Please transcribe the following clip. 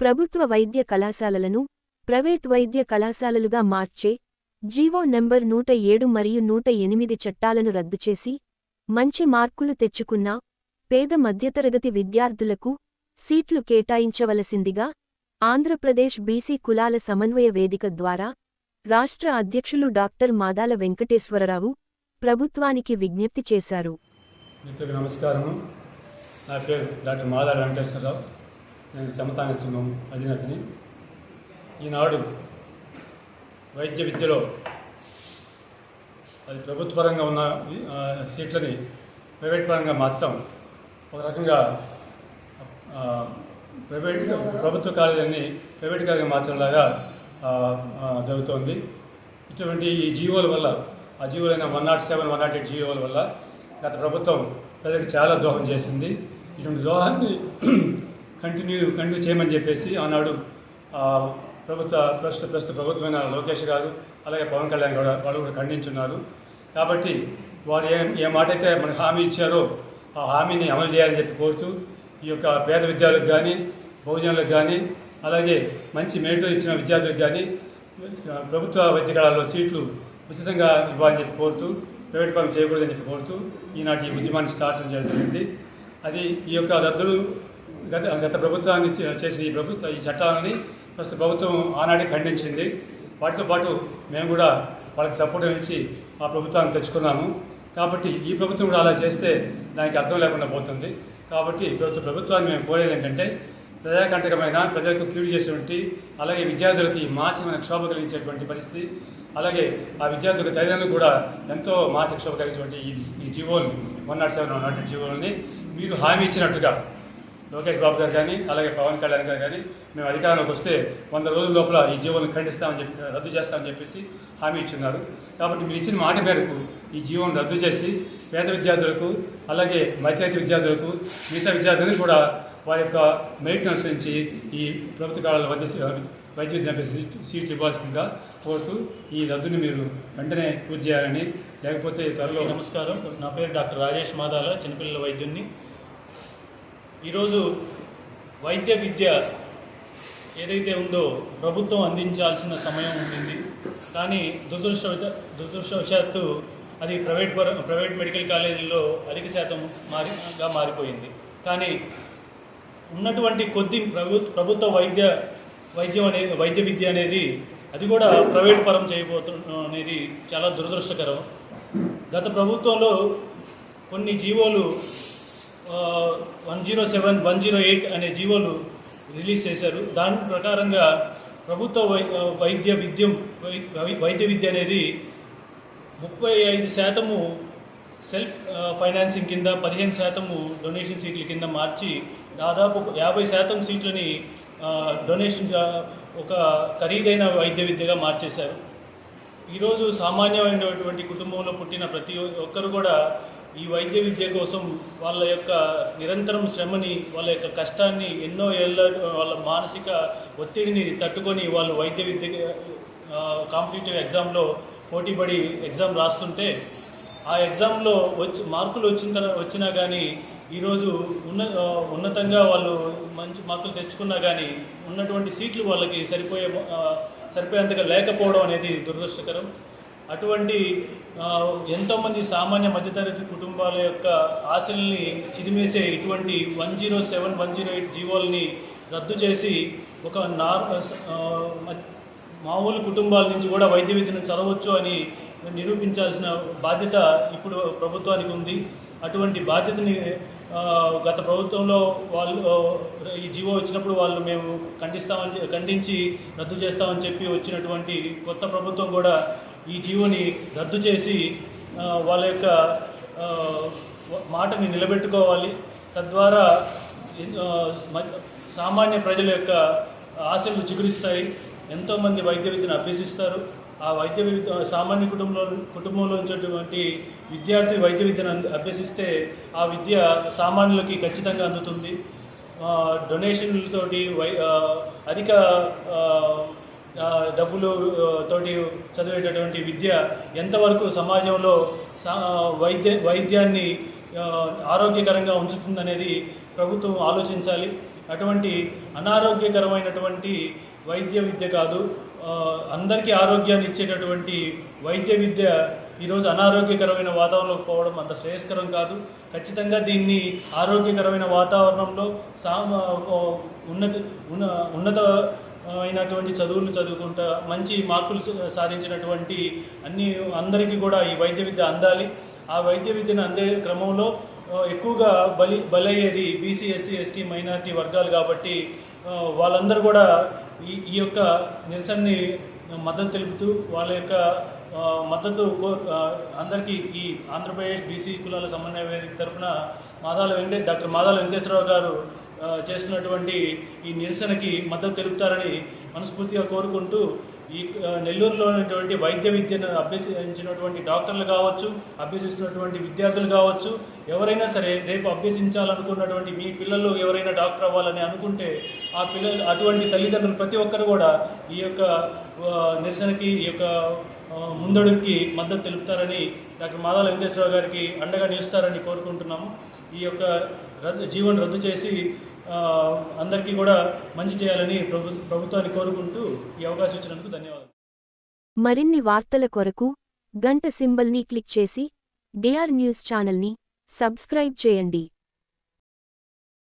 ప్రభుత్వ వైద్య కళాశాలలను ప్రైవేట్ వైద్య కళాశాలలుగా మార్చే జీవో నంబర్ నూట ఏడు మరియు నూట ఎనిమిది చట్టాలను రద్దు చేసి మంచి మార్కులు తెచ్చుకున్న పేద మధ్యతరగతి విద్యార్థులకు సీట్లు కేటాయించవలసిందిగా ఆంధ్రప్రదేశ్ బీసీ కులాల సమన్వయ వేదిక ద్వారా రాష్ట్ర అధ్యక్షులు డాక్టర్ మాదాల వెంకటేశ్వరరావు ప్రభుత్వానికి విజ్ఞప్తి చేశారు. నమస్కారము. నా పేరు డాక్టర్ మాదాల వెంకటేశ్వరరావు. నేను సమతాంగ సింహం అధినేతని. ఈనాడు వైద్య విద్యలో అది ప్రభుత్వ పరంగా ఉన్న సీట్లని ప్రైవేట్ పరంగా మార్చడం ఒక రకంగా ప్రైవేట్ ప్రభుత్వ కాలేజీని ప్రైవేట్ కాలేజీ మార్చడంలాగా జరుగుతోంది. ఇటువంటి ఈ జీవోల వల్ల ఆ జీవోలైన one nought seven one nought eight జీవోల వల్ల గత ప్రభుత్వం ప్రజలకు చాలా ద్రోహం చేసింది. ఇటువంటి ద్రోహాన్ని కంటిన్యూ కంటిన్యూ చేయమని చెప్పేసి ఆనాడు ప్రభుత్వ ప్రస్తుత ప్రస్తుత ప్రభుత్వమైన లోకేష్ గారు అలాగే పవన్ కళ్యాణ్ కూడా వాళ్ళు కూడా ఖండించున్నారు. కాబట్టి వారు ఏ ఏ మాట అయితే మనకు హామీ ఇచ్చారో ఆ హామీని అమలు చేయాలని చెప్పి కోరుతూ ఈ యొక్క పేద విద్యార్థులకు కానీ బహుజనులకు కానీ అలాగే మంచి మెరిట్ ఇచ్చిన విద్యార్థులకు కానీ ప్రభుత్వ వైద్యకళాల్లో సీట్లు ఉచితంగా ఇవ్వాలని చెప్పి కోరుతూ ప్రైవేట్ పనులు చేయకూడదని చెప్పి కోరుతూ ఈనాటి ఉద్యమాన్ని స్టార్ట్ చేయడం జరిగింది. అది ఈ యొక్క రద్దులు గత గత ప్రభుత్వాన్ని చేసిన ఈ ప్రభుత్వ ఈ చట్టాలని ప్రస్తుత ప్రభుత్వం ఆనాడే ఖండించింది. వాటితో పాటు మేము కూడా వాళ్ళకి సపోర్ట్ ఇచ్చి ఆ ప్రభుత్వాన్ని తెచ్చుకున్నాము. కాబట్టి ఈ ప్రభుత్వం కూడా అలా చేస్తే దానికి అర్థం లేకుండా పోతుంది. కాబట్టి ప్రభుత్వ ప్రభుత్వాన్ని మేము కోరేది ఏంటంటే ప్రజాకంటకమైన ప్రజలకు కీడు చేసేటువంటి అలాగే విద్యార్థులకి మానసికమైన క్షోభ కలిగించేటువంటి పరిస్థితి అలాగే ఆ విద్యార్థులకు తల్లిదండ్రులు కూడా ఎంతో మానసిక క్షోభ కలిగించేటువంటి ఈ ఈ జీవోని one nought seven one nought eight మీరు హామీ ఇచ్చినట్టుగా లోకేష్ బాబు గారు కానీ అలాగే పవన్ కళ్యాణ్ గారు కానీ మేము అధికారంలోకి వస్తే వంద రోజుల లోపల ఈ జీవోలను ఖండిస్తామని చెప్పి రద్దు చేస్తామని చెప్పేసి హామీ ఇచ్చున్నారు. కాబట్టి మీరు ఇచ్చిన మాట మేరకు ఈ జీవోను రద్దు చేసి పేద విద్యార్థులకు అలాగే మధ్యతరగతి విద్యార్థులకు మిగతా విద్యార్థులను కూడా వారి యొక్క మెరిట్ అనుసరించి ఈ ప్రభుత్వ కాలంలో వైద్య వైద్య విద్య సీట్లు ఇవ్వాల్సిందిగా కోరుతూ ఈ రద్దుని మీరు వెంటనే పూర్తి చేయాలని లేకపోతే త్వరలో నమస్కారం. నా పేరు డాక్టర్ రాజేష్ మాదాల చిన్నపిల్లల వైద్యున్ని ఈరోజు వైద్య విద్య ఏదైతే ఉందో ప్రభుత్వం అందించాల్సిన సమయం ఉంటుంది కానీ దురదృష్ట దురదృష్టవశాత్తు అది ప్రైవేట్ ప్రైవేట్ మెడికల్ కాలేజీల్లో అధిక శాతం మారిగా మారిపోయింది. కానీ ఉన్నటువంటి కొద్ది ప్రభు ప్రభుత్వ వైద్య వైద్యం అనేది వైద్య విద్య అనేది అది కూడా ప్రైవేట్ పరం చేయబోతున్న అనేది చాలా దురదృష్టకరం. గత ప్రభుత్వంలో కొన్ని జీవోలు one zero seven one zero eight అనే జీవోలు రిలీజ్ చేశారు. దాని ప్రకారంగా ప్రభుత్వ వైద్య విద్యం వై- వైద్య విద్య అనేది ముప్పై ఐదు శాతము సెల్ఫ్ ఫైనాన్సింగ్ కింద పదిహేను శాతము డొనేషన్ సీట్ల కింద మార్చి దాదాపు యాభై శాతం సీట్లని డొనేషన్ ఒక ఖరీదైన వైద్య విద్యగా మార్చేశారు. ఈరోజు సామాన్యమైనటువంటి కుటుంబంలో పుట్టిన ప్రతి ఒక్కరు కూడా ఈ వైద్య విద్య కోసం వాళ్ళ యొక్క నిరంతరం శ్రమని వాళ్ళ యొక్క కష్టాన్ని ఎన్నో ఏళ్ళ వాళ్ళ మానసిక ఒత్తిడిని తట్టుకొని వాళ్ళు వైద్య విద్య కాంపిటేటివ్ ఎగ్జామ్లో పోటీపడి ఎగ్జామ్ రాస్తుంటే ఆ ఎగ్జామ్లో వచ్చి మార్కులు వచ్చిన తర్వాత వచ్చినా కానీ ఈరోజు ఉన్న ఉన్నతంగా వాళ్ళు మంచి మార్కులు తెచ్చుకున్నా కానీ ఉన్నటువంటి సీట్లు వాళ్ళకి సరిపోయే సరిపోయేంతగా లేకపోవడం అనేది దురదృష్టకరం. అటువంటి ఎంతోమంది సామాన్య మధ్యతరగతి కుటుంబాల యొక్క ఆశల్ని చిదిమేసే ఇటువంటి one zero seven one zero eight జీవోల్ని రద్దు చేసి ఒక నార్ మామూలు కుటుంబాల నుంచి కూడా వైద్య విద్యను చదవచ్చు అని నిరూపించాల్సిన బాధ్యత ఇప్పుడు ప్రభుత్వానికి ఉంది. అటువంటి బాధ్యతని గత ప్రభుత్వంలో వాళ్ళు ఈ జీవో వచ్చినప్పుడు వాళ్ళు మేము ఖండిస్తామని ఖండించి రద్దు చేస్తామని చెప్పి వచ్చినటువంటి కొత్త ప్రభుత్వం కూడా ఈ జీవోని రద్దు చేసి వాళ్ళ యొక్క మాటని నిలబెట్టుకోవాలి. తద్వారా సామాన్య ప్రజల యొక్క ఆశలు చిగురిస్తాయి. ఎంతోమంది వైద్య విద్యను అభ్యసిస్తారు. ఆ వైద్య విద్య సామాన్య కుటుంబంలో కుటుంబంలో ఉంచేటువంటి విద్యార్థి వైద్య విద్యను అభ్యసిస్తే ఆ విద్య సామాన్యులకి ఖచ్చితంగా అందుతుంది. డొనేషన్లతోటి వై అధిక డబ్బులు తోటి చదివేటటువంటి విద్య ఎంతవరకు సమాజంలో సా- వైద్య వైద్యాన్ని ఆరోగ్యకరంగా ఉంచుతుందనేది ప్రభుత్వం ఆలోచించాలి. అటువంటి అనారోగ్యకరమైనటువంటి వైద్య విద్య కాదు అందరికీ ఆరోగ్యాన్ని ఇచ్చేటటువంటి వైద్య విద్య ఈరోజు అనారోగ్యకరమైన వాతావరణంలోకి పోవడం అంత శ్రేయస్కరం కాదు. ఖచ్చితంగా దీన్ని ఆరోగ్యకరమైన వాతావరణంలో సా ఉన్నత ఉన్న ఉన్నత అయినటువంటి చదువులు చదువుకుంటా మంచి మార్కులు సాధించినటువంటి అన్ని అందరికీ కూడా ఈ వైద్య విద్య అందాలి. ఆ వైద్య విద్యను అందే క్రమంలో ఎక్కువగా బలి బలయ్యేది బీసీ ఎస్సీ ఎస్టీ మైనారిటీ వర్గాలు కాబట్టి వాళ్ళందరూ కూడా ఈ ఈ యొక్క నిరసనని మద్దతు తెలుపుతూ వాళ్ళ యొక్క మద్దతు అందరికీ ఈ ఆంధ్రప్రదేశ్ బీసీ కులాల సమన్వయ వేదిక తరఫున మాదాల వెంకటే డాక్టర్ మాదాల వెంకటేశ్వరరావు గారు చేస్తున్నటువంటి ఈ నిరసనకి మద్దతు తెలుపుతారని మనస్ఫూర్తిగా కోరుకుంటూ ఈ నెల్లూరులో ఉన్నటువంటి వైద్య విద్యను అభ్యసించినటువంటి డాక్టర్లు కావచ్చు అభ్యసిస్తున్నటువంటి విద్యార్థులు కావచ్చు ఎవరైనా సరే రేపు అభ్యసించాలనుకున్నటువంటి మీ పిల్లలు ఎవరైనా డాక్టర్ అవ్వాలని అనుకుంటే ఆ పిల్లలు అటువంటి తల్లిదండ్రులు ప్రతి ఒక్కరు కూడా ఈ యొక్క నిరసనకి ఈ యొక్క ముందడుగుకి మద్దతు తెలుపుతారని డాక్టర్ మాదాల వెంకటేశ్వరరావు గారికి అండగా నిలుస్తారని కోరుకుంటున్నాము. ఈ యొక్క రద్దు జీవన్ రద్దు చేసి అందరికీ కూడా మంచి చేయాలని ప్రభు ప్రభుత్వాన్ని కోరుకుంటూ ఈ అవకాశం ఇచ్చినందుకు ధన్యవాదాలు. మరిన్ని వార్తల కొరకు గంట సింబల్ని క్లిక్ చేసి డిఆర్ న్యూస్ ఛానల్ని సబ్స్క్రైబ్ చేయండి.